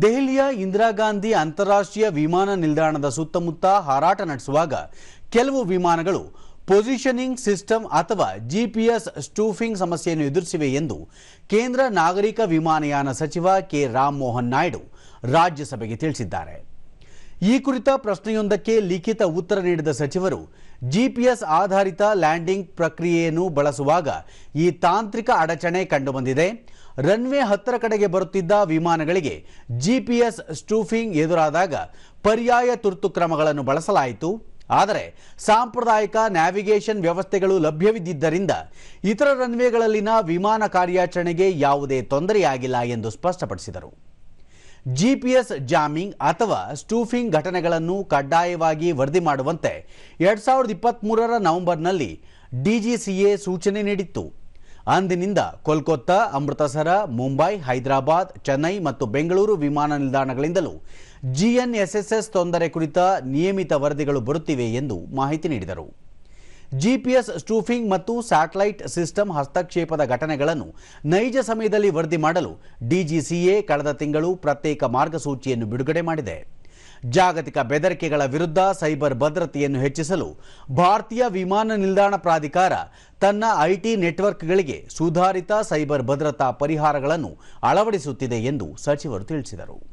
ದೆಹಲಿಯ ಇಂದಿರಾ ಗಾಂಧಿ ಅಂತಾರಾಷ್ಟ್ರೀಯ ವಿಮಾನ ನಿಲ್ದಾಣದ ಸುತ್ತಮುತ್ತ ಹಾರಾಟ ನಡೆಸುವಾಗ ಕೆಲವು ವಿಮಾನಗಳು ಪೊಸಿಷನಿಂಗ್ ಸಿಸ್ಟಮ್ ಅಥವಾ ಜಿಪಿಎಸ್ ಸ್ಟೂಫಿಂಗ್ ಸಮಸ್ಯೆಯನ್ನು ಎದುರಿಸಿವೆ ಎಂದು ಕೇಂದ್ರ ನಾಗರಿಕ ವಿಮಾನಯಾನ ಸಚಿವ ಕೆ. ರಾಮಮೋಹನ್ ನಾಯ್ಡು ರಾಜ್ಯಸಭೆಗೆ ತಿಳಿಸಿದ್ದಾರೆ. ಈ ಕುರಿತ ಪ್ರಶ್ನೆಯೊಂದಕ್ಕೆ ಲಿಖಿತ ಉತ್ತರ ನೀಡಿದ ಸಚಿವರು ಜಿಪಿಎಸ್ ಆಧಾರಿತ ಲ್ಯಾಂಡಿಂಗ್ ಪ್ರಕ್ರಿಯೆಯನ್ನು ಬಳಸುವಾಗ ಈ ತಾಂತ್ರಿಕ ಅಡಚಣೆ ಕಂಡುಬಂದಿದೆ. ರನ್ವೇ ಹತ್ತರ ಕಡೆಗೆ ಬರುತ್ತಿದ್ದ ವಿಮಾನಗಳಿಗೆ ಜಿಪಿಎಸ್ ಸ್ಟೂಫಿಂಗ್ ಎದುರಾದಾಗ ಪರ್ಯಾಯ ತುರ್ತು ಕ್ರಮಗಳನ್ನು ಬಳಸಲಾಯಿತು. ಆದರೆ ಸಾಂಪ್ರದಾಯಿಕ ನ್ಯಾವಿಗೇಷನ್ ವ್ಯವಸ್ಥೆಗಳು ಲಭ್ಯವಿದ್ದರಿಂದ ಇತರ ರನ್ವೇಗಳಲ್ಲಿನ ವಿಮಾನ ಕಾರ್ಯಾಚರಣೆಗೆ ಯಾವುದೇ ತೊಂದರೆಯಾಗಿಲ್ಲ ಎಂದು ಸ್ಪಷ್ಟಪಡಿಸಿದರು. ಜಿಪಿಎಸ್ ಜಾಮಿಂಗ್ ಅಥವಾ ಸ್ಟೂಫಿಂಗ್ ಘಟನೆಗಳನ್ನು ಕಡ್ಡಾಯವಾಗಿ ವರದಿ ಮಾಡುವಂತೆ ಎರಡ್ ಸಾವಿರದ ಇಪ್ಪತ್ತ್ಮೂರರ ನವೆಂಬರ್ನಲ್ಲಿ ಡಿಜಿಸಿಎ ಸೂಚನೆ ನೀಡಿತ್ತು. ಅಂದಿನಿಂದ ಕೋಲ್ಕತ್ತಾ, ಅಮೃತಸರ, ಮುಂಬೈ, ಹೈದರಾಬಾದ್, ಚೆನ್ನೈ ಮತ್ತು ಬೆಂಗಳೂರು ವಿಮಾನ ನಿಲ್ದಾಣಗಳಿಂದಲೂ ಜಿಎನ್ಎಸ್ಎಸ್ಎಸ್ ತೊಂದರೆ ಕುರಿತ ನಿಯಮಿತ ವರದಿಗಳು ಬರುತ್ತಿವೆ ಎಂದು ಮಾಹಿತಿ ನೀಡಿದರು. ಜಿಪಿಎಸ್ ಸ್ಟೂಫಿಂಗ್ ಮತ್ತು ಸ್ಯಾಟಲೈಟ್ ಸಿಸ್ಟಮ್ ಹಸ್ತಕ್ಷೇಪದ ಘಟನೆಗಳನ್ನು ನೈಜ ಸಮಯದಲ್ಲಿ ವರದಿ ಮಾಡಲು ಡಿಜಿಸಿಎ ಕಳೆದ ತಿಂಗಳು ಪ್ರತ್ಯೇಕ ಮಾರ್ಗಸೂಚಿಯನ್ನು ಬಿಡುಗಡೆ ಮಾಡಿದೆ. ಜಾಗತಿಕ ಬೆದರಿಕೆಗಳ ವಿರುದ್ಧ ಸೈಬರ್ ಭದ್ರತೆಯನ್ನು ಹೆಚ್ಚಿಸಲು ಭಾರತೀಯ ವಿಮಾನ ನಿಲ್ದಾಣ ಪ್ರಾಧಿಕಾರ ತನ್ನ ಐಟಿ ನೆಟ್ವರ್ಕ್ಗಳಿಗೆ ಸುಧಾರಿತ ಸೈಬರ್ ಭದ್ರತಾ ಪರಿಹಾರಗಳನ್ನು ಅಳವಡಿಸುತ್ತಿದೆ ಎಂದು ಸಚಿವರು ತಿಳಿಸಿದರು.